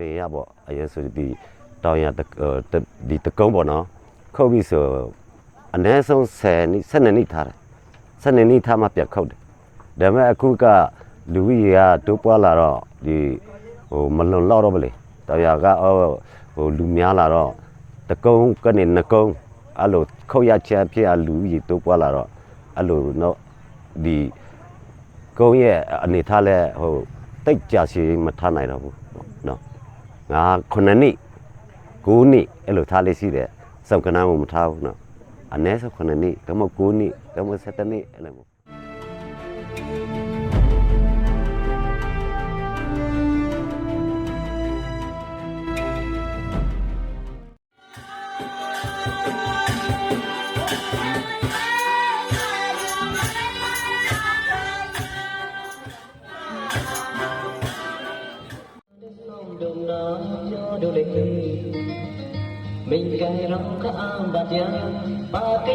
နေရပေါ့အရင်ဆိုဒီတောင်ရတဟိုတဒီတကုံးပေါ့နော်ခုတ်ပြီဆိုအနည်းဆုံး10နှစ်12နှစ်ထားတယ်12နှစ်ထားမှပြတ်ခုတ်တယ်ဒါပေမဲ့အခုကလူကြီးကတိုးပွားလာတော့ဒီဟိုမလွန်လောက်တော့ဗလေတောင်ရကအော်ဟိုလူများလာတော့တကုံးကနေနှကုံးအဲ့လိုခုတ်ရချမ်းဖြစ်အလူကြီးတိုးပွားလာတော့အဲ့လိုတော့ဒီကုန်းရဲ့အနေထားလဲဟိုတိတ်ကြစီမထားနိုင်တော့ဘူး နော်ငါ9နှစ်9နှစ်အဲ့လိုထားလေးရှိတယ်စောက်ကနန်းမထားဘူးနော်အနည်းဆုံး9နှစ်ဒါမှ9နှစ်ဒါမှ7နှစ်အဲ့လို cho đồ lịch mình gai rong ka ang bat ya pa